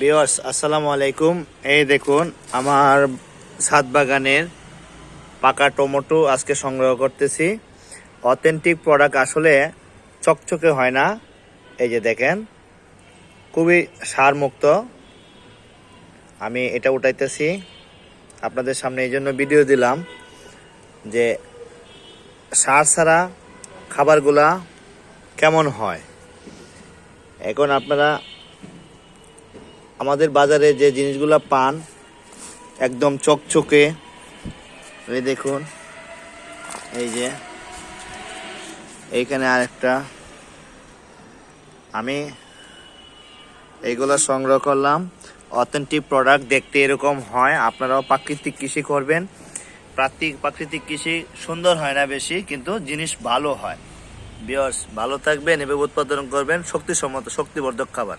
বিয়স আসসালামু আলাইকুম। এই দেখুন, আমার ছাদ বাগানের পাকা টমেটো আজকে সংগ্রহ করতেছি। অথেন্টিক প্রোডাক্ট আসলে চকচকে হয় না। এই যে দেখেন, খুবই সারমুক্ত। আমি এটা উঠাইতেছি। আপনাদের সামনে এই জন্য ভিডিও দিলাম যে সার ছাড়া খাবারগুলা কেমন হয়। এখন আপনারা আমাদের বাজারে যে জিনিসগুলো পান, একদম চকচকে। এই দেখুন, এই যে, এইখানে আরেকটা। আমি এইগুলো সংগ্রহ করলাম। অথেন্টিক প্রোডাক্ট দেখতে এরকম হয়, আপনারাও প্রাকৃতিক কৃষি করবেন। প্রাকৃতিক প্রাকৃতিক কৃষি সুন্দর হয় না বেশি, কিন্তু জিনিস ভালো হয়। বিয়স ভালো থাকবেন, এভাবে উৎপাদন করবেন, শক্তিসম্মত, শক্তিবর্ধক খাবার।